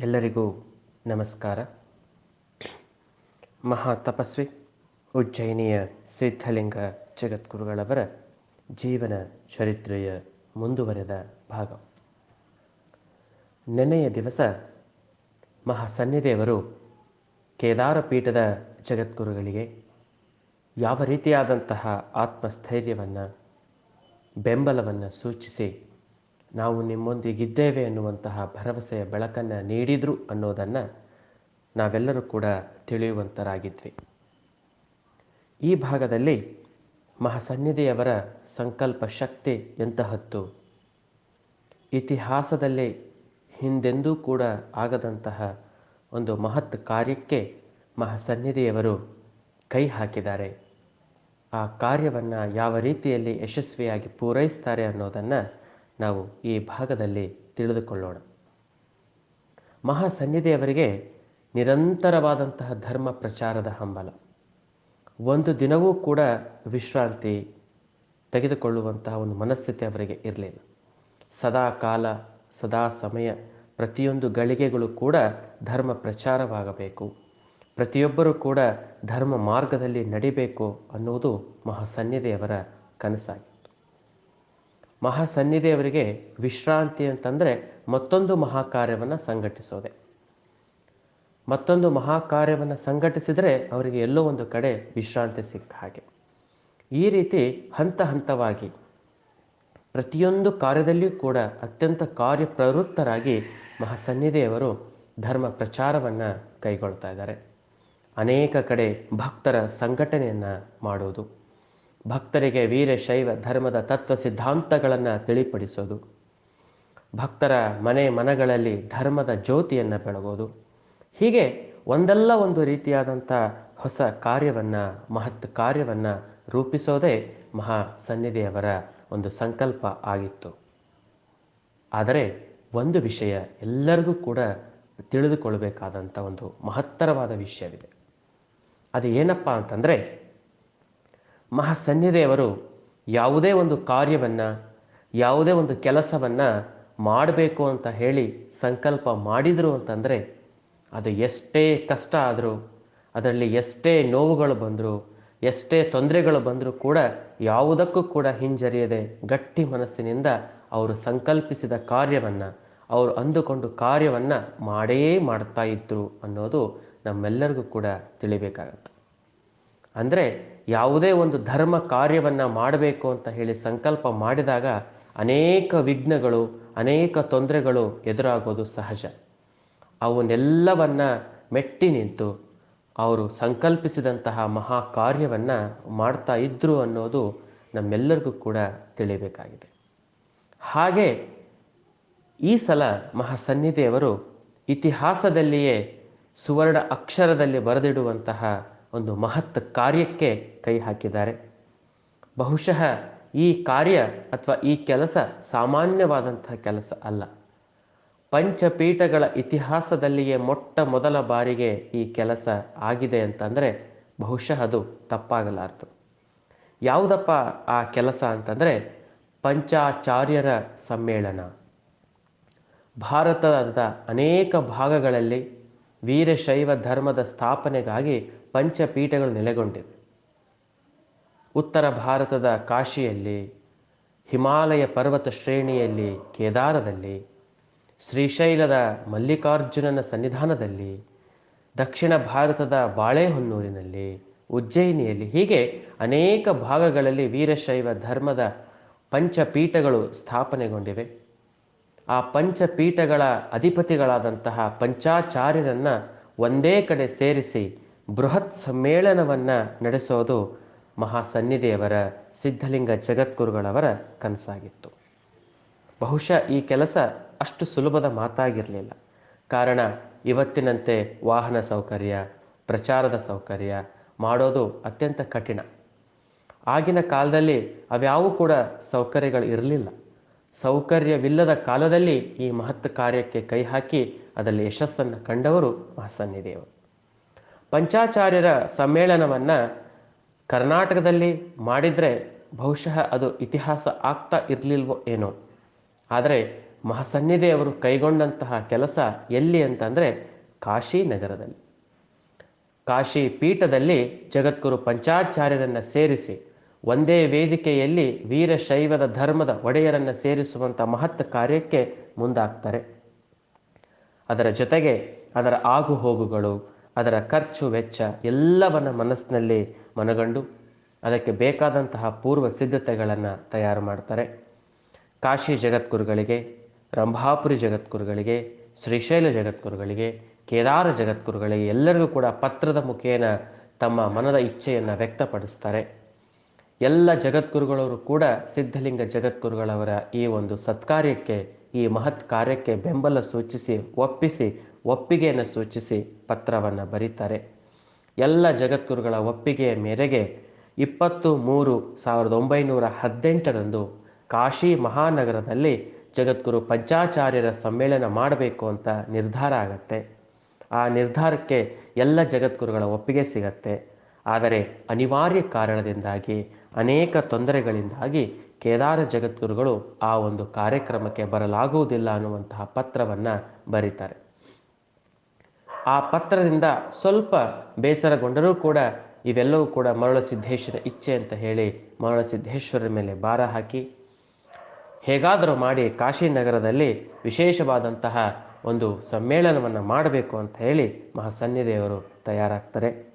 ಎಲ್ಲರಿಗೂ ನಮಸ್ಕಾರ. ಮಹಾ ತಪಸ್ವಿ ಉಜ್ಜಯಿನಿಯ ಸಿದ್ಧಲಿಂಗ ಜಗದ್ಗುರುಗಳವರ ಜೀವನ ಚರಿತ್ರೆಯ ಮುಂದುವರೆದ ಭಾಗ. ನೆನೆಯ ದಿವಸ ಮಹಾಸನ್ನಿದೇವರು ಕೇದಾರ ಪೀಠದ ಜಗದ್ಗುರುಗಳಿಗೆ ಯಾವ ರೀತಿಯಾದಂತಹ ಆತ್ಮಸ್ಥೈರ್ಯವನ್ನು, ಬೆಂಬಲವನ್ನು ಸೂಚಿಸಿ ನಾವು ನಿಮ್ಮೊಂದಿಗಿದ್ದೇವೆ ಎನ್ನುವಂತಹ ಭರವಸೆಯ ಬೆಳಕನ್ನು ನೀಡಿದರು ಅನ್ನೋದನ್ನು ನಾವೆಲ್ಲರೂ ಕೂಡ ತಿಳಿಯುವಂತರಾಗಿದ್ವಿ. ಈ ಭಾಗದಲ್ಲಿ ಮಹಾಸನ್ನಿಧಿಯವರ ಸಂಕಲ್ಪ ಶಕ್ತಿ ಎಂತಹದ್ದು? ಇತಿಹಾಸದಲ್ಲಿ ಹಿಂದೆಂದೂ ಕೂಡ ಆಗದಂತಹ ಒಂದು ಮಹತ್ ಕಾರ್ಯಕ್ಕೆ ಮಹಾಸನ್ನಿಧಿಯವರು ಕೈ ಹಾಕಿದ್ದಾರೆ. ಆ ಕಾರ್ಯವನ್ನು ಯಾವ ರೀತಿಯಲ್ಲಿ ಯಶಸ್ವಿಯಾಗಿ ಪೂರೈಸ್ತಾರೆ ಅನ್ನೋದನ್ನು ನಾವು ಈ ಭಾಗದಲ್ಲಿ ತಿಳಿದುಕೊಳ್ಳೋಣ. ಮಹಾಸನ್ನಿಧಿಯವರಿಗೆ ನಿರಂತರವಾದಂತಹ ಧರ್ಮ ಪ್ರಚಾರದ ಹಂಬಲ. ಒಂದು ದಿನವೂ ಕೂಡ ವಿಶ್ರಾಂತಿ ತೆಗೆದುಕೊಳ್ಳುವಂತಹ ಒಂದು ಮನಸ್ಥಿತಿ ಅವರಿಗೆ ಇರಲಿಲ್ಲ. ಸದಾ ಕಾಲ, ಸದಾ ಸಮಯ ಪ್ರತಿಯೊಂದು ಗಳಿಗೆಗಳು ಕೂಡ ಧರ್ಮ ಪ್ರಚಾರವಾಗಬೇಕು. ಪ್ರತಿಯೊಬ್ಬರೂ ಕೂಡ ಧರ್ಮ ಮಾರ್ಗದಲ್ಲಿ ನಡಿಬೇಕು ಅನ್ನುವುದು ಮಹಾಸನ್ನಿಧಿಯವರ ಕನಸಾಗಿತ್ತು ಮಹಾಸನ್ನಿಧಿಯವರಿಗೆ ವಿಶ್ರಾಂತಿ ಅಂತಂದರೆ ಮತ್ತೊಂದು ಮಹಾಕಾರ್ಯವನ್ನು ಸಂಘಟಿಸೋದೆ. ಮತ್ತೊಂದು ಮಹಾಕಾರ್ಯವನ್ನು ಸಂಘಟಿಸಿದರೆ ಅವರಿಗೆ ಎಲ್ಲೋ ಒಂದು ಕಡೆ ವಿಶ್ರಾಂತಿ ಸಿಕ್ಕ ಹಾಗೆ. ಈ ರೀತಿ ಹಂತ ಹಂತವಾಗಿ ಪ್ರತಿಯೊಂದು ಕಾರ್ಯದಲ್ಲಿಯೂ ಕೂಡ ಅತ್ಯಂತ ಕಾರ್ಯಪ್ರವೃತ್ತರಾಗಿ ಮಹಾಸನ್ನಿಧಿಯವರು ಧರ್ಮ ಪ್ರಚಾರವನ್ನು ಕೈಗೊಳ್ತಾ ಇದ್ದಾರೆ. ಅನೇಕ ಕಡೆ ಭಕ್ತರ ಸಂಘಟನೆಯನ್ನು ಮಾಡುವುದು. ಭಕ್ತರಿಗೆ ವೀರಶೈವ ಧರ್ಮದ ತತ್ವ ಸಿದ್ಧಾಂತಗಳನ್ನು ತಿಳಿಪಡಿಸೋದು. ಭಕ್ತರ ಮನೆ ಮನಗಳಲ್ಲಿ ಧರ್ಮದ ಜ್ಯೋತಿಯನ್ನು ಬೆಳಗೋದು. ಹೀಗೆ ಒಂದಲ್ಲ ಒಂದು ರೀತಿಯಾದಂಥ ಹೊಸ ಕಾರ್ಯವನ್ನು, ಮಹತ್ ಕಾರ್ಯವನ್ನು ರೂಪಿಸೋದೇ ಮಹಾ ಸನ್ನಿಧಿಯವರ ಒಂದು ಸಂಕಲ್ಪ ಆಗಿತ್ತು. ಆದರೆ ಒಂದು ವಿಷಯ ಎಲ್ಲರಿಗೂ ಕೂಡ ತಿಳಿದುಕೊಳ್ಬೇಕಾದಂಥ ಒಂದು ಮಹತ್ತರವಾದ ವಿಷಯವಿದೆ. ಅದು ಏನಪ್ಪ ಅಂತಂದರೆ ಮಹಾಸನ್ನಿಧಿಯವರು ಯಾವುದೇ ಒಂದು ಕಾರ್ಯವನ್ನು, ಯಾವುದೇ ಒಂದು ಕೆಲಸವನ್ನು ಮಾಡಬೇಕು ಅಂತ ಹೇಳಿ ಸಂಕಲ್ಪ ಮಾಡಿದರು ಅಂತಂದರೆ ಅದು ಎಷ್ಟೇ ಕಷ್ಟ ಆದರೂ, ಅದರಲ್ಲಿ ಎಷ್ಟೇ ನೋವುಗಳು ಬಂದರೂ, ಎಷ್ಟೇ ತೊಂದರೆಗಳು ಬಂದರೂ ಕೂಡ ಯಾವುದಕ್ಕೂ ಕೂಡ ಹಿಂಜರಿಯದೆ ಗಟ್ಟಿ ಮನಸ್ಸಿನಿಂದ ಅವರು ಸಂಕಲ್ಪಿಸಿದ ಕಾರ್ಯವನ್ನು, ಅವರು ಅಂದುಕೊಂಡು ಕಾರ್ಯವನ್ನು ಮಾಡೇ ಮಾಡ್ತಾ ಇದ್ದರು ಅನ್ನೋದು ನಮ್ಮೆಲ್ಲರಿಗೂ ಕೂಡ ತಿಳಿಬೇಕಾಗತ್ತೆ. ಅಂದರೆ ಯಾವುದೇ ಒಂದು ಧರ್ಮ ಕಾರ್ಯವನ್ನು ಮಾಡಬೇಕು ಅಂತ ಹೇಳಿ ಸಂಕಲ್ಪ ಮಾಡಿದಾಗ ಅನೇಕ ವಿಘ್ನಗಳು, ಅನೇಕ ತೊಂದರೆಗಳು ಎದುರಾಗೋದು ಸಹಜ. ಅವನ್ನೆಲ್ಲವನ್ನು ಮೆಟ್ಟಿ ನಿಂತು ಅವರು ಸಂಕಲ್ಪಿಸಿದಂತಹ ಮಹಾ ಕಾರ್ಯವನ್ನು ಮಾಡ್ತಾ ಇದ್ದರು ಅನ್ನೋದು ನಮ್ಮೆಲ್ಲರಿಗೂ ಕೂಡ ತಿಳಿಬೇಕಾಗಿದೆ. ಹಾಗೆ ಈ ಸಲ ಮಹಾಸನ್ನಿಧಿಯವರು ಇತಿಹಾಸದಲ್ಲಿಯೇ ಸುವರ್ಣ ಅಕ್ಷರದಲ್ಲಿ ಬರೆದಿಡುವಂತಹ ಒಂದು ಮಹತ್ ಕಾರ್ಯಕ್ಕೆ ಕೈ ಹಾಕಿದ್ದಾರೆ. ಬಹುಶಃ ಈ ಕಾರ್ಯ ಅಥವಾ ಈ ಕೆಲಸ ಸಾಮಾನ್ಯವಾದಂತಹ ಕೆಲಸ ಅಲ್ಲ. ಪಂಚಪೀಠಗಳ ಇತಿಹಾಸದಲ್ಲಿಯೇ ಮೊಟ್ಟ ಮೊದಲ ಬಾರಿಗೆ ಈ ಕೆಲಸ ಆಗಿದೆ ಅಂತಂದರೆ ಬಹುಶಃ ಅದು ತಪ್ಪಾಗಲಾರದು. ಯಾವುದಪ್ಪ ಆ ಕೆಲಸ ಅಂತಂದರೆ ಪಂಚಾಚಾರ್ಯರ ಸಮ್ಮೇಳನ. ಭಾರತದ ಅನೇಕ ಭಾಗಗಳಲ್ಲಿ ವೀರಶೈವ ಧರ್ಮದ ಸ್ಥಾಪನೆಗಾಗಿ ಪಂಚಪೀಠಗಳು ನೆಲೆಗೊಂಡಿವೆ. ಉತ್ತರ ಭಾರತದ ಕಾಶಿಯಲ್ಲಿ, ಹಿಮಾಲಯ ಪರ್ವತ ಶ್ರೇಣಿಯಲ್ಲಿ ಕೇದಾರದಲ್ಲಿ, ಶ್ರೀಶೈಲದ ಮಲ್ಲಿಕಾರ್ಜುನನ ಸನ್ನಿಧಾನದಲ್ಲಿ, ದಕ್ಷಿಣ ಭಾರತದ ಬಾಳೆಹೊನ್ನೂರಿನಲ್ಲಿ, ಉಜ್ಜಯಿನಿಯಲ್ಲಿ ಹೀಗೆ ಅನೇಕ ಭಾಗಗಳಲ್ಲಿ ವೀರಶೈವ ಧರ್ಮದ ಪಂಚಪೀಠಗಳು ಸ್ಥಾಪನೆಗೊಂಡಿವೆ. ಆ ಪಂಚಪೀಠಗಳ ಅಧಿಪತಿಗಳಾದಂತಹ ಪಂಚಾಚಾರ್ಯರನ್ನು ಒಂದೇ ಕಡೆ ಸೇರಿಸಿ ಬೃಹತ್ ಸಮ್ಮೇಳನವನ್ನು ನಡೆಸೋದು ಮಹಾಸನ್ನಿಧಿಯವರ, ಸಿದ್ಧಲಿಂಗ ಜಗದ್ಗುರುಗಳವರ ಕನಸಾಗಿತ್ತು. ಬಹುಶಃ ಈ ಕೆಲಸ ಅಷ್ಟು ಸುಲಭದ ಮಾತಾಗಿರಲಿಲ್ಲ. ಕಾರಣ ಇವತ್ತಿನಂತೆ ವಾಹನ ಸೌಕರ್ಯ, ಪ್ರಚಾರದ ಸೌಕರ್ಯ ಮಾಡೋದು ಅತ್ಯಂತ ಕಠಿಣ. ಆಗಿನ ಕಾಲದಲ್ಲಿ ಅವ್ಯಾವೂ ಕೂಡ ಸೌಕರ್ಯಗಳು ಇರಲಿಲ್ಲ. ಸೌಕರ್ಯವಿಲ್ಲದ ಕಾಲದಲ್ಲಿ ಈ ಮಹತ್ ಕಾರ್ಯಕ್ಕೆ ಕೈ ಹಾಕಿ ಅದರಲ್ಲಿ ಯಶಸ್ಸನ್ನು ಕಂಡವರು ಮಹಾಸನ್ನಿದೇವರು ಪಂಚಾಚಾರ್ಯರ ಸಮ್ಮೇಳನವನ್ನು ಕರ್ನಾಟಕದಲ್ಲಿ ಮಾಡಿದರೆ ಬಹುಶಃ ಅದು ಇತಿಹಾಸ ಆಗ್ತಾ ಇರಲಿಲ್ವೋ ಏನೋ. ಆದರೆ ಮಹಾಸನ್ನಿದೇವರು ಕೈಗೊಂಡಂತಹ ಕೆಲಸ ಎಲ್ಲಿ ಅಂತಂದರೆ ಕಾಶಿ ನಗರದಲ್ಲಿ. ಕಾಶಿ ಪೀಠದಲ್ಲಿ ಜಗದ್ಗುರು ಪಂಚಾಚಾರ್ಯರನ್ನು ಸೇರಿಸಿ ಒಂದೇ ವೇದಿಕೆಯಲ್ಲಿ ವೀರಶೈವದ ಧರ್ಮದ ಒಡೆಯರನ್ನು ಸೇರಿಸುವಂಥ ಮಹತ್ ಕಾರ್ಯಕ್ಕೆ ಮುಂದಾಗ್ತಾರೆ. ಅದರ ಜೊತೆಗೆ ಅದರ ಆಗು ಹೋಗುಗಳು, ಅದರ ಖರ್ಚು ವೆಚ್ಚ ಎಲ್ಲವನ್ನ ಮನಸ್ಸಿನಲ್ಲಿ ಮನಗಂಡು ಅದಕ್ಕೆ ಬೇಕಾದಂತಹ ಪೂರ್ವ ಸಿದ್ಧತೆಗಳನ್ನು ತಯಾರು ಮಾಡ್ತಾರೆ. ಕಾಶಿ ಜಗದ್ಗುರುಗಳಿಗೆ, ರಂಭಾಪುರಿ ಜಗದ್ಗುರುಗಳಿಗೆ, ಶ್ರೀಶೈಲ ಜಗದ್ಗುರುಗಳಿಗೆ, ಕೇದಾರ ಜಗದ್ಗುರುಗಳಿಗೆ ಎಲ್ಲರಿಗೂ ಕೂಡ ಪತ್ರದ ಮುಖೇನ ತಮ್ಮ ಮನದ ಇಚ್ಛೆಯನ್ನು ವ್ಯಕ್ತಪಡಿಸ್ತಾರೆ. ಎಲ್ಲ ಜಗದ್ಗುರುಗಳವರು ಕೂಡ ಸಿದ್ಧಲಿಂಗ ಜಗದ್ಗುರುಗಳವರ ಈ ಒಂದು ಸತ್ಕಾರ್ಯಕ್ಕೆ, ಈ ಮಹತ್ ಕಾರ್ಯಕ್ಕೆ ಬೆಂಬಲ ಸೂಚಿಸಿ, ಒಪ್ಪಿಸಿ, ಒಪ್ಪಿಗೆಯನ್ನು ಸೂಚಿಸಿ ಪತ್ರವನ್ನು ಬರೀತಾರೆ. ಎಲ್ಲ ಜಗದ್ಗುರುಗಳ ಒಪ್ಪಿಗೆಯ ಮೇರೆಗೆ ಇಪ್ಪತ್ತು ಮೂರು ಸಾವಿರದ ಒಂಬೈನೂರ ಹದಿನೆಂಟರಂದು ಕಾಶಿ ಮಹಾನಗರದಲ್ಲಿ ಜಗದ್ಗುರು ಪಂಚಾಚಾರ್ಯರ ಸಮ್ಮೇಳನ ಮಾಡಬೇಕು ಅಂತ ನಿರ್ಧಾರ ಆಗತ್ತೆ. ಆ ನಿರ್ಧಾರಕ್ಕೆ ಎಲ್ಲ ಜಗದ್ಗುರುಗಳ ಒಪ್ಪಿಗೆ ಸಿಗತ್ತೆ. ಆದರೆ ಅನಿವಾರ್ಯ ಕಾರಣದಿಂದಾಗಿ ಅನೇಕ ತೊಂದರೆಗಳಿಂದಾಗಿ ಕೇದಾರ ಜಗದ್ಗುರುಗಳು ಆ ಒಂದು ಕಾರ್ಯಕ್ರಮಕ್ಕೆ ಬರಲಾಗುವುದಿಲ್ಲ ಅನ್ನುವಂತಹ ಪತ್ರವನ್ನು ಬರೀತಾರೆ. ಆ ಪತ್ರದಿಂದ ಸ್ವಲ್ಪ ಬೇಸರಗೊಂಡರೂ ಕೂಡ ಇವೆಲ್ಲವೂ ಕೂಡ ಮರಳಸಿದ್ದೇಶ್ವರ ಇಚ್ಛೆ ಅಂತ ಹೇಳಿ ಮರಳಸಿದ್ದೇಶ್ವರರ ಮೇಲೆ ಭಾರ ಹಾಕಿ, ಹೇಗಾದರೂ ಮಾಡಿ ಕಾಶಿ ನಗರದಲ್ಲಿ ವಿಶೇಷವಾದಂತಹ ಒಂದು ಸಮ್ಮೇಳನವನ್ನು ಮಾಡಬೇಕು ಅಂತ ಹೇಳಿ ಮಹಾಸನ್ಯದೇವರು ತಯಾರಾಗ್ತಾರೆ.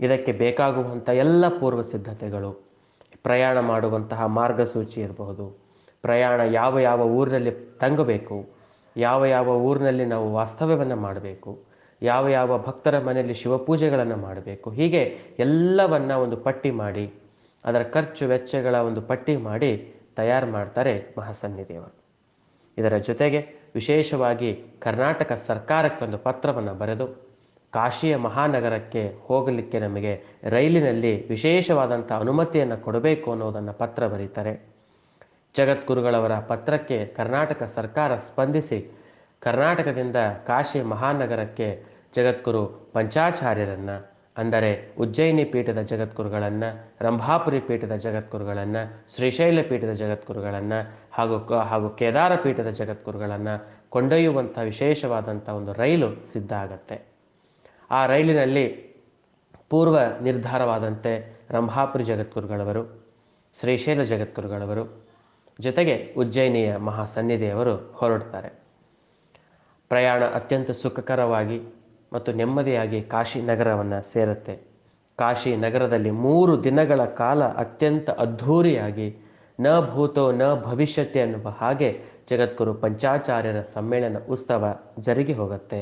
ಇದಕ್ಕೆ ಬೇಕಾಗುವಂಥ ಎಲ್ಲ ಪೂರ್ವ ಸಿದ್ಧತೆಗಳು ಪ್ರಯಾಣ ಮಾಡುವಂತಹ ಮಾರ್ಗಸೂಚಿ ಇರಬಹುದು. ಪ್ರಯಾಣ ಯಾವ ಯಾವ ಊರಿನಲ್ಲಿ ತಂಗಬೇಕು, ಯಾವ ಯಾವ ಊರಿನಲ್ಲಿ ನಾವು ವಾಸ್ತವ್ಯವನ್ನು ಮಾಡಬೇಕು, ಯಾವ ಯಾವ ಭಕ್ತರ ಮನೆಯಲ್ಲಿ ಶಿವಪೂಜೆಗಳನ್ನು ಮಾಡಬೇಕು, ಹೀಗೆ ಎಲ್ಲವನ್ನು ಒಂದು ಪಟ್ಟಿ ಮಾಡಿ, ಅದರ ಖರ್ಚು ವೆಚ್ಚಗಳ ಒಂದು ಪಟ್ಟಿ ಮಾಡಿ ತಯಾರು ಮಾಡ್ತಾರೆ ಮಹಾಸನ್ನಿದೇವರು ಇದರ ಜೊತೆಗೆ ವಿಶೇಷವಾಗಿ ಕರ್ನಾಟಕ ಸರ್ಕಾರಕ್ಕೊಂದು ಪತ್ರವನ್ನು ಬರೆದು ಕಾಶಿಯ ಮಹಾನಗರಕ್ಕೆ ಹೋಗಲಿಕ್ಕೆ ನಮಗೆ ರೈಲಿನಲ್ಲಿ ವಿಶೇಷವಾದಂಥ ಅನುಮತಿಯನ್ನು ಕೊಡಬೇಕು ಅನ್ನೋದನ್ನು ಪತ್ರ ಬರೀತಾರೆ. ಜಗದ್ಗುರುಗಳವರ ಪತ್ರಕ್ಕೆ ಕರ್ನಾಟಕ ಸರ್ಕಾರ ಸ್ಪಂದಿಸಿ ಕರ್ನಾಟಕದಿಂದ ಕಾಶಿ ಮಹಾನಗರಕ್ಕೆ ಜಗದ್ಗುರು ಪಂಚಾಚಾರ್ಯರನ್ನು, ಅಂದರೆ ಉಜ್ಜಯಿನಿ ಪೀಠದ ಜಗದ್ಗುರುಗಳನ್ನು, ರಂಭಾಪುರಿ ಪೀಠದ ಜಗದ್ಗುರುಗಳನ್ನು, ಶ್ರೀಶೈಲ ಪೀಠದ ಜಗದ್ಗುರುಗಳನ್ನು ಹಾಗೂ ಹಾಗೂ ಕೇದಾರ ಪೀಠದ ಜಗದ್ಗುರುಗಳನ್ನು ಕೊಂಡೊಯ್ಯುವಂಥ ವಿಶೇಷವಾದಂಥ ಒಂದು ರೈಲು ಸಿದ್ಧ ಆಗತ್ತೆ. ಆ ರೈಲಿನಲ್ಲಿ ಪೂರ್ವ ನಿರ್ಧಾರವಾದಂತೆ ರಂಭಾಪುರಿ ಜಗದ್ಗುರುಗಳವರು, ಶ್ರೀಶೈಲ ಜಗದ್ಗುರುಗಳವರು ಜೊತೆಗೆ ಉಜ್ಜಯಿನಿಯ ಮಹಾಸನ್ನಿಧಿಯವರು ಹೊರಡ್ತಾರೆ ಪ್ರಯಾಣ ಅತ್ಯಂತ ಸುಖಕರವಾಗಿ ಮತ್ತು ನೆಮ್ಮದಿಯಾಗಿ ಕಾಶಿ ನಗರವನ್ನು ಸೇರುತ್ತೆ. ಕಾಶಿ ನಗರದಲ್ಲಿ ಮೂರು ದಿನಗಳ ಕಾಲ ಅತ್ಯಂತ ಅದ್ಧೂರಿಯಾಗಿ ನ ಭೂತೋ ನ ಭವಿಷ್ಯತೆ ಅನ್ನುವ ಹಾಗೆ ಜಗದ್ಗುರು ಪಂಚಾಚಾರ್ಯರ ಸಮ್ಮೇಳನ ಉತ್ಸವ ಜರುಗಿ ಹೋಗುತ್ತೆ.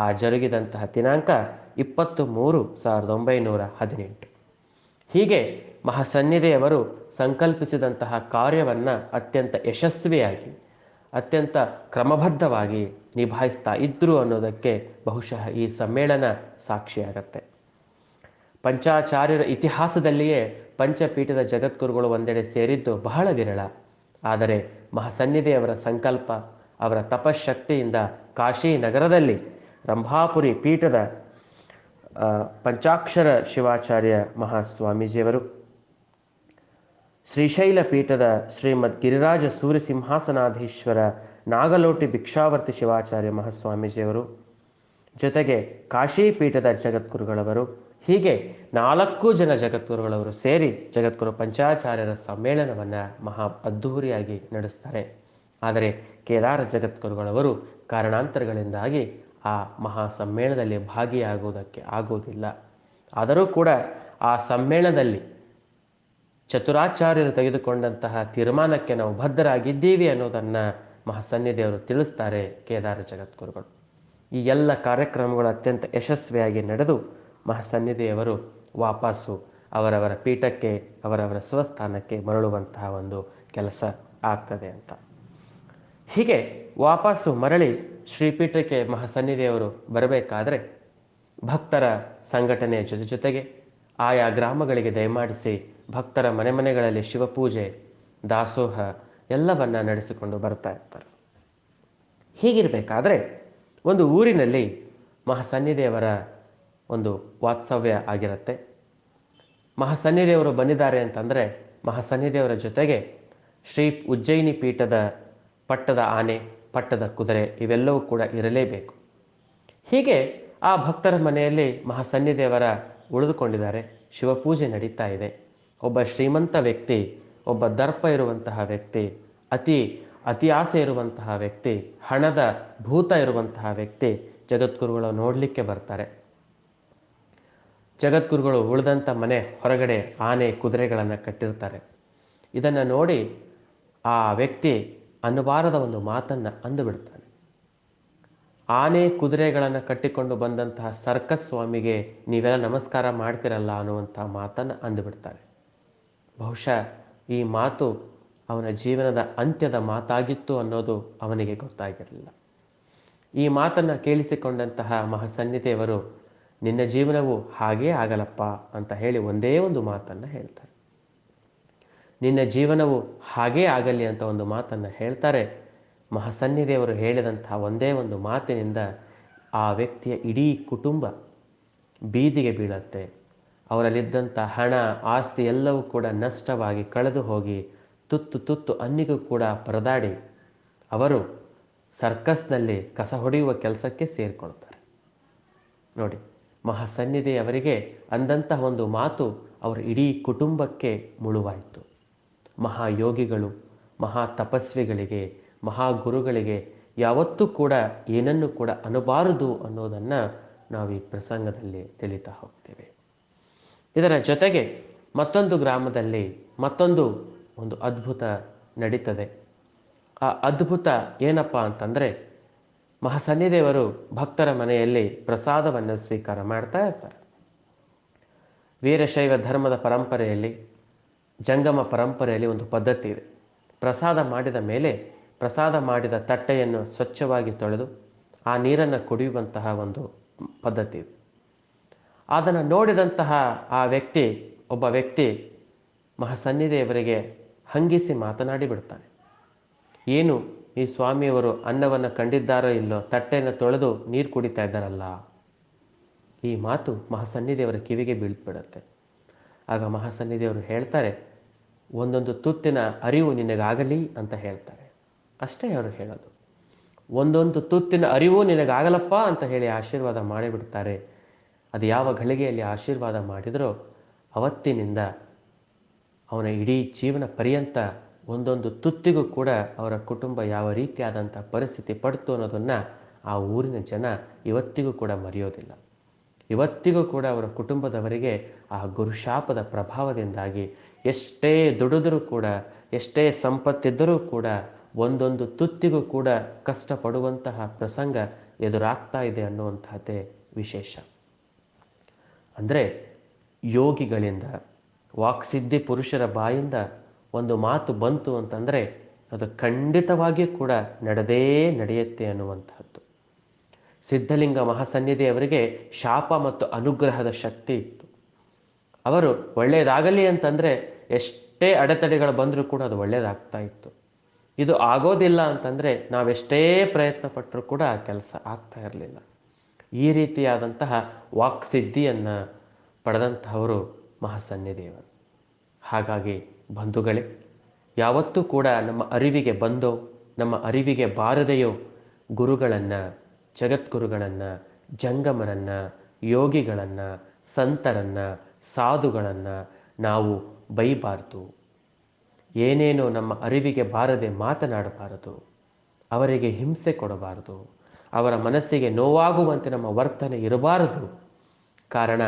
ಆ ಜರುಗಿದಂತಹ ದಿನಾಂಕ ಇಪ್ಪತ್ತು ಮೂರು ಸಾವಿರದ ಒಂಬೈನೂರ ಹದಿನೆಂಟು. ಹೀಗೆ ಮಹಾಸನ್ನಿಧಿಯವರು ಸಂಕಲ್ಪಿಸಿದಂತಹ ಕಾರ್ಯವನ್ನು ಅತ್ಯಂತ ಯಶಸ್ವಿಯಾಗಿ, ಅತ್ಯಂತ ಕ್ರಮಬದ್ಧವಾಗಿ ನಿಭಾಯಿಸ್ತಾ ಇದ್ರು ಅನ್ನೋದಕ್ಕೆ ಬಹುಶಃ ಈ ಸಮ್ಮೇಳನ ಸಾಕ್ಷಿಯಾಗತ್ತೆ. ಪಂಚಾಚಾರ್ಯರ ಇತಿಹಾಸದಲ್ಲಿಯೇ ಪಂಚಪೀಠದ ಜಗದ್ಗುರುಗಳು ಒಂದೆಡೆ ಸೇರಿದ್ದು ಬಹಳ ವಿರಳ. ಆದರೆ ಮಹಾಸನ್ನಿಧಿಯವರ ಸಂಕಲ್ಪ, ಅವರ ತಪಶಕ್ತಿಯಿಂದ ಕಾಶಿ ನಗರದಲ್ಲಿ ರಂಭಾಪುರಿ ಪೀಠದ ಪಂಚಾಕ್ಷರ ಶಿವಾಚಾರ್ಯ ಮಹಾಸ್ವಾಮೀಜಿಯವರು, ಶ್ರೀಶೈಲ ಪೀಠದ ಶ್ರೀಮದ್ ಗಿರಿರಾಜ ಸೂರ್ಯಸಿಂಹಾಸನಾಧೀಶ್ವರ ನಾಗಲೋಟಿ ಭಿಕ್ಷಾವರ್ತಿ ಶಿವಾಚಾರ್ಯ ಮಹಾಸ್ವಾಮೀಜಿಯವರು, ಜೊತೆಗೆ ಕಾಶಿ ಪೀಠದ ಜಗದ್ಗುರುಗಳವರು, ಹೀಗೆ ನಾಲ್ಕು ಜನ ಜಗದ್ಗುರುಗಳವರು ಸೇರಿ ಜಗದ್ಗುರು ಪಂಚಾಚಾರ್ಯರ ಸಮ್ಮೇಳನವನ್ನು ಮಹಾ ಅದ್ಧೂರಿಯಾಗಿ ನಡೆಸ್ತಾರೆ. ಆದರೆ ಕೇದಾರ ಜಗದ್ಗುರುಗಳವರು ಕಾರಣಾಂತರಗಳಿಂದಾಗಿ ಆ ಮಹಾ ಸಮ್ಮೇಳನದಲ್ಲಿ ಭಾಗಿಯಾಗುವುದಕ್ಕೆ ಆಗುವುದಿಲ್ಲ. ಆದರೂ ಕೂಡ ಆ ಸಮ್ಮೇಳನದಲ್ಲಿ ಚತುರಾಚಾರ್ಯರು ತೆಗೆದುಕೊಂಡಂತಹ ತೀರ್ಮಾನಕ್ಕೆ ನಾವು ಬದ್ಧರಾಗಿದ್ದೀವಿ ಅನ್ನೋದನ್ನು ಮಹಾಸನ್ನಿಧಿಯವರು ತಿಳಿಸ್ತಾರೆ ಕೇದಾರ ಜಗದ್ಗುರುಗಳು. ಈ ಎಲ್ಲ ಕಾರ್ಯಕ್ರಮಗಳು ಅತ್ಯಂತ ಯಶಸ್ವಿಯಾಗಿ ನಡೆದು ಮಹಾಸನ್ನಿಧಿಯವರು ವಾಪಸ್ಸು ಅವರವರ ಪೀಠಕ್ಕೆ, ಅವರವರ ಸ್ವಸ್ಥಾನಕ್ಕೆ ಮರಳುವಂತಹ ಒಂದು ಕೆಲಸ ಆಗ್ತದೆ ಅಂತ. ಹೀಗೆ ವಾಪಸ್ಸು ಮರಳಿ ಶ್ರೀಪೀಠಕ್ಕೆ ಮಹಾಸನ್ನಿಧಿಯವರು ಬರಬೇಕಾದ್ರೆ ಭಕ್ತರ ಸಂಘಟನೆಯ ಜೊತೆ ಜೊತೆಗೆ ಆಯಾ ಗ್ರಾಮಗಳಿಗೆ ದಯಮಾಡಿಸಿ ಭಕ್ತರ ಮನೆ ಮನೆಗಳಲ್ಲಿ ಶಿವಪೂಜೆ, ದಾಸೋಹ ಎಲ್ಲವನ್ನ ನಡೆಸಿಕೊಂಡು ಬರ್ತಾ ಇರ್ತಾರೆ. ಹೀಗಿರಬೇಕಾದ್ರೆ ಒಂದು ಊರಿನಲ್ಲಿ ಮಹಾಸನ್ನಿಧಿಯವರ ಒಂದು ವಾತ್ಸವ್ಯ ಆಗಿರುತ್ತೆ. ಮಹಾಸನ್ನಿಧಿಯವರು ಬಂದಿದ್ದಾರೆ ಅಂತಂದರೆ ಮಹಾಸನ್ನಿಧಿಯವರ ಜೊತೆಗೆ ಶ್ರೀ ಉಜ್ಜಯಿನಿ ಪೀಠದ ಪಟ್ಟದ ಆನೆ ಪಟ್ಟದ ಕುದುರೆ ಇವೆಲ್ಲವೂ ಕೂಡ ಇರಲೇಬೇಕು. ಹೀಗೆ ಆ ಭಕ್ತರ ಮನೆಯಲ್ಲಿ ಮಹಾಸನ್ನಿದೇವರ ಉಳಿದುಕೊಂಡಿದ್ದಾರೆ. ಶಿವಪೂಜೆ ನಡೀತಾ ಇದೆ. ಒಬ್ಬ ಶ್ರೀಮಂತ ವ್ಯಕ್ತಿ, ಒಬ್ಬ ದರ್ಪ ಇರುವಂತಹ ವ್ಯಕ್ತಿ, ಅತಿ ಅತಿ ಆಸೆ ಇರುವಂತಹ ವ್ಯಕ್ತಿ, ಹಣದ ಭೂತ ಇರುವಂತಹ ವ್ಯಕ್ತಿ ಜಗದ್ಗುರುಗಳು ನೋಡಲಿಕ್ಕೆ ಬರ್ತಾರೆ. ಜಗದ್ಗುರುಗಳು ಉಳಿದಂಥ ಮನೆ ಹೊರಗಡೆ ಆನೆ ಕುದುರೆಗಳನ್ನು ಕಟ್ಟಿರ್ತಾರೆ. ಇದನ್ನು ನೋಡಿ ಆ ವ್ಯಕ್ತಿ ಅನ್ನಬಾರದ ಒಂದು ಮಾತನ್ನು ಅಂದುಬಿಡ್ತಾನೆ. ಆನೆ ಕುದುರೆಗಳನ್ನು ಕಟ್ಟಿಕೊಂಡು ಬಂದಂತಹ ಸರ್ಕಸ್ ಸ್ವಾಮಿಗೆ ನೀವೆಲ್ಲ ನಮಸ್ಕಾರ ಮಾಡ್ತಿರಲ್ಲ ಅನ್ನುವಂಥ ಮಾತನ್ನು ಅಂದುಬಿಡ್ತಾರೆ. ಬಹುಶಃ ಈ ಮಾತು ಅವನ ಜೀವನದ ಅಂತ್ಯದ ಮಾತಾಗಿತ್ತು ಅನ್ನೋದು ಅವನಿಗೆ ಗೊತ್ತಾಗಿರಲಿಲ್ಲ. ಈ ಮಾತನ್ನು ಕೇಳಿಸಿಕೊಂಡಂತಹ ಮಹಾಸನ್ನಿಧಿಯವರು, ನಿನ್ನ ಜೀವನವು ಹಾಗೇ ಆಗಲಪ್ಪ ಅಂತ ಹೇಳಿ ಒಂದೇ ಒಂದು ಮಾತನ್ನು ಹೇಳ್ತಾರೆ. ನಿನ್ನ ಜೀವನವು ಹಾಗೇ ಆಗಲಿ ಅಂತ ಒಂದು ಮಾತನ್ನು ಹೇಳ್ತಾರೆ. ಮಹಾಸನ್ನಿದೇವರು ಹೇಳಿದಂಥ ಒಂದೇ ಒಂದು ಮಾತಿನಿಂದ ಆ ವ್ಯಕ್ತಿಯ ಇಡೀ ಕುಟುಂಬ ಬೀದಿಗೆ ಬೀಳತ್ತೆ. ಅವರಲ್ಲಿದ್ದಂಥ ಹಣ, ಆಸ್ತಿ ಎಲ್ಲವೂ ಕೂಡ ನಷ್ಟವಾಗಿ ಕಳೆದು ಹೋಗಿ ತುತ್ತು ತುತ್ತು ಅನ್ನಿಗೂ ಕೂಡ ಪರದಾಡಿ ಅವರು ಸರ್ಕಸ್ನಲ್ಲಿ ಕಸ ಹೊಡೆಯುವ ಕೆಲಸಕ್ಕೆ ಸೇರಿಕೊಳ್ತಾರೆ. ನೋಡಿ, ಮಹಾಸನ್ನಿಧಿಯವರಿಗೆ ಅಂದಂತಹ ಒಂದು ಮಾತು ಅವರ ಇಡೀ ಕುಟುಂಬಕ್ಕೆ ಮುಳುವಾಯಿತು. ಮಹಾಯೋಗಿಗಳು, ಮಹಾ ತಪಸ್ವಿಗಳಿಗೆ ಮಹಾಗುರುಗಳಿಗೆ ಯಾವತ್ತೂ ಕೂಡ ಏನನ್ನು ಕೂಡ ಅನ್ನಬಾರದು ಅನ್ನೋದನ್ನು ನಾವು ಈ ಪ್ರಸಂಗದಲ್ಲಿ ತಿಳಿತಾ ಹೋಗ್ತೇವೆ. ಇದರ ಜೊತೆಗೆ ಮತ್ತೊಂದು ಗ್ರಾಮದಲ್ಲಿ ಮತ್ತೊಂದು ಒಂದು ಅದ್ಭುತ ನಡೀತದೆ. ಆ ಅದ್ಭುತ ಏನಪ್ಪ ಅಂತಂದರೆ ಮಹಾಸನ್ನಿದೇವರು ಭಕ್ತರ ಮನೆಯಲ್ಲಿ ಪ್ರಸಾದವನ್ನು ಸ್ವೀಕಾರ ಮಾಡ್ತಾ ಇರ್ತಾರೆ. ವೀರಶೈವ ಧರ್ಮದ ಪರಂಪರೆಯಲ್ಲಿ ಜಂಗಮ ಪರಂಪರೆಯಲ್ಲಿ ಒಂದು ಪದ್ಧತಿ ಇದೆ. ಪ್ರಸಾದ ಮಾಡಿದ ಮೇಲೆ ಪ್ರಸಾದ ಮಾಡಿದ ತಟ್ಟೆಯನ್ನು ಸ್ವಚ್ಛವಾಗಿ ತೊಳೆದು ಆ ನೀರನ್ನು ಕುಡಿಯುವಂತಹ ಒಂದು ಪದ್ಧತಿ ಇದೆ. ಅದನ್ನು ನೋಡಿದಂತಹ ಆ ವ್ಯಕ್ತಿ, ಒಬ್ಬ ವ್ಯಕ್ತಿ ಮಹಾಸನ್ನಿಧಿಯವರಿಗೆ ಹಂಗಿಸಿ ಮಾತನಾಡಿ ಬಿಡ್ತಾನೆ. ಏನು ಈ ಸ್ವಾಮಿಯವರು ಅನ್ನವನ್ನು ಕಂಡಿದ್ದಾರೋ ಇಲ್ಲೋ, ತಟ್ಟೆಯನ್ನು ತೊಳೆದು ನೀರು ಕುಡಿತಾ ಇದ್ದಾರಲ್ಲ? ಈ ಮಾತು ಮಹಾಸನ್ನಿಧಿಯವರ ಕಿವಿಗೆ ಬೀಳ್ಬಿಡುತ್ತೆ. ಆಗ ಮಹಾಸನ್ನಿಧಿಯವರು ಹೇಳ್ತಾರೆ, ಒಂದೊಂದು ತುತ್ತಿನ ಅರಿವು ನಿನಗಾಗಲಿ ಅಂತ ಹೇಳ್ತಾರೆ. ಅಷ್ಟೇ ಅವರು ಹೇಳೋದು. ಒಂದೊಂದು ತುತ್ತಿನ ಅರಿವು ನಿನಗಾಗಲಪ್ಪ ಅಂತ ಹೇಳಿ ಆಶೀರ್ವಾದ ಮಾಡಿಬಿಡ್ತಾರೆ. ಅದು ಯಾವ ಘಳಿಗೆಯಲ್ಲಿ ಆಶೀರ್ವಾದ ಮಾಡಿದರೋ ಅವತ್ತಿನಿಂದ ಅವನ ಇಡೀ ಜೀವನ ಪರ್ಯಂತ ಒಂದೊಂದು ತುತ್ತಿಗೂ ಕೂಡ ಅವರ ಕುಟುಂಬ ಯಾವ ರೀತಿಯಾದಂಥ ಪರಿಸ್ಥಿತಿ ಪಡ್ತು ಅನ್ನೋದನ್ನು ಆ ಊರಿನ ಜನ ಇವತ್ತಿಗೂ ಕೂಡ ಮರೆಯೋದಿಲ್ಲ. ಇವತ್ತಿಗೂ ಕೂಡ ಅವರ ಕುಟುಂಬದವರಿಗೆ ಆ ಗುರುಶಾಪದ ಪ್ರಭಾವದಿಂದಾಗಿ ಎಷ್ಟೇ ದುಡಿದರೂ ಕೂಡ, ಎಷ್ಟೇ ಸಂಪತ್ತಿದ್ದರೂ ಕೂಡ, ಒಂದೊಂದು ತುತ್ತಿಗೂ ಕೂಡ ಕಷ್ಟಪಡುವಂತಹ ಪ್ರಸಂಗ ಎದುರಾಗ್ತಾ ಇದೆ ಅನ್ನುವಂತಹದ್ದೇ ವಿಶೇಷ. ಅಂದರೆ ಯೋಗಿಗಳಿಂದ ವಾಕ್ಸಿದ್ಧಿ ಪುರುಷರ ಬಾಯಿಂದ ಒಂದು ಮಾತು ಬಂತು ಅಂತಂದರೆ ಅದು ಖಂಡಿತವಾಗಿಯೂ ಕೂಡ ನಡೆದೇ ನಡೆಯುತ್ತೆ ಅನ್ನುವಂಥದ್ದು. ಸಿದ್ಧಲಿಂಗ ಮಹಾಸನ್ನಿಧಿಯವರಿಗೆ ಶಾಪ ಮತ್ತು ಅನುಗ್ರಹದ ಶಕ್ತಿ ಇತ್ತು. ಅವರು ಒಳ್ಳೆಯದಾಗಲಿ ಅಂತಂದರೆ ಎಷ್ಟೇ ಅಡೆತಡೆಗಳು ಬಂದರೂ ಕೂಡ ಅದು ಒಳ್ಳೆಯದಾಗ್ತಾ ಇತ್ತು. ಇದು ಆಗೋದಿಲ್ಲ ಅಂತಂದರೆ ನಾವೆಷ್ಟೇ ಪ್ರಯತ್ನ ಪಟ್ಟರೂ ಕೂಡ ಕೆಲಸ ಆಗ್ತಾ ಇರಲಿಲ್ಲ. ಈ ರೀತಿಯಾದಂತಹ ವಾಕ್ಸಿದ್ಧಿಯನ್ನು ಪಡೆದಂತಹವರು ಮಹಾಸನ್ನಿಧಿಯವರು. ಹಾಗಾಗಿ ಬಂಧುಗಳೇ, ಯಾವತ್ತೂ ಕೂಡ ನಮ್ಮ ಅರಿವಿಗೆ ಬಂದೋ, ನಮ್ಮ ಅರಿವಿಗೆ ಬಾರದೆಯೋ ಗುರುಗಳನ್ನು ಜಗದ್ಗುರುಗಳನ್ನು, ಜಂಗಮರನ್ನು, ಯೋಗಿಗಳನ್ನು, ಸಂತರನ್ನು, ಸಾಧುಗಳನ್ನು ನಾವು ಬೈಬಾರ್ದು. ಏನೇನೋ ನಮ್ಮ ಅರಿವಿಗೆ ಬಾರದೆ ಮಾತನಾಡಬಾರದು. ಅವರಿಗೆ ಹಿಂಸೆ ಕೊಡಬಾರದು. ಅವರ ಮನಸ್ಸಿಗೆ ನೋವಾಗುವಂತೆ ನಮ್ಮ ವರ್ತನೆ ಇರಬಾರದು. ಕಾರಣ,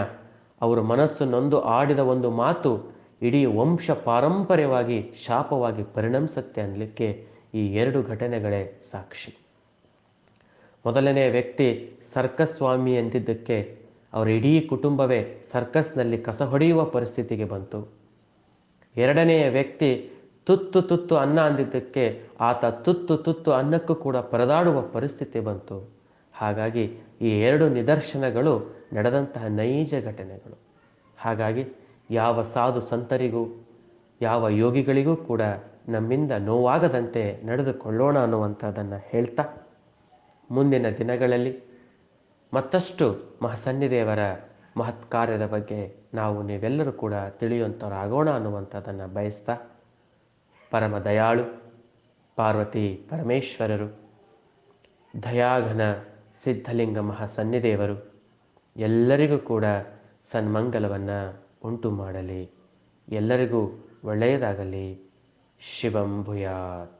ಅವರು ಮನಸ್ಸು ನೊಂದು ಆಡಿದ ಒಂದು ಮಾತು ಇಡೀ ವಂಶ ಪಾರಂಪರ್ಯವಾಗಿ ಶಾಪವಾಗಿ ಪರಿಣಮಿಸುತ್ತೆ ಅನ್ನಲಿಕ್ಕೆ ಈ ಎರಡು ಘಟನೆಗಳೇ ಸಾಕ್ಷಿ. ಮೊದಲನೇ ವ್ಯಕ್ತಿ ಸರ್ಕಸ್ ಸ್ವಾಮಿ ಎಂದಿದ್ದಕ್ಕೆ ಅವರ ಇಡೀ ಕುಟುಂಬವೇ ಸರ್ಕಸ್ನಲ್ಲಿ ಕಸ ಹೊಡೆಯುವ ಪರಿಸ್ಥಿತಿಗೆ ಬಂತು. ಎರಡನೆಯ ವ್ಯಕ್ತಿ ತುತ್ತು ತುತ್ತು ಅನ್ನ ಅಂದಿದ್ದಕ್ಕೆ ಆತ ತುತ್ತು ತುತ್ತು ಅನ್ನಕ್ಕೂ ಕೂಡ ಪರದಾಡುವ ಪರಿಸ್ಥಿತಿ ಬಂತು. ಹಾಗಾಗಿ ಈ ಎರಡು ನಿದರ್ಶನಗಳು ನಡೆದಂತಹ ನೈಜ ಘಟನೆಗಳು. ಹಾಗಾಗಿ ಯಾವ ಸಾಧು ಸಂತರಿಗೂ, ಯಾವ ಯೋಗಿಗಳಿಗೂ ಕೂಡ ನಮ್ಮಿಂದ ನೋವಾಗದಂತೆ ನಡೆದುಕೊಳ್ಳೋಣ ಅನ್ನುವಂಥದ್ದನ್ನು ಹೇಳ್ತಾ ಮುಂದಿನ ದಿನಗಳಲ್ಲಿ ಮತ್ತಷ್ಟು ಮಹಾಸನ್ನಿದೇವರ ಮಹತ್ ಕಾರ್ಯದ ಬಗ್ಗೆ ನಾವು ನೀವೆಲ್ಲರೂ ಕೂಡ ತಿಳಿಯುವಂಥವರಾಗೋಣ ಅನ್ನುವಂಥದ್ದನ್ನು ಬಯಸ್ತಾ ಪರಮ ದಯಾಳು, ಪಾರ್ವತಿ ಪರಮೇಶ್ವರರು, ದಯಾಘನ ಸಿದ್ಧಲಿಂಗ ಮಹಾಸನ್ನಿದೇವರು ಎಲ್ಲರಿಗೂ ಕೂಡ ಸನ್ಮಂಗಲವನ್ನು ಉಂಟು ಮಾಡಲಿ ಎಲ್ಲರಿಗೂ ಒಳ್ಳೆಯದಾಗಲಿ. ಶಿವಂ ಭೂಯಾತ್.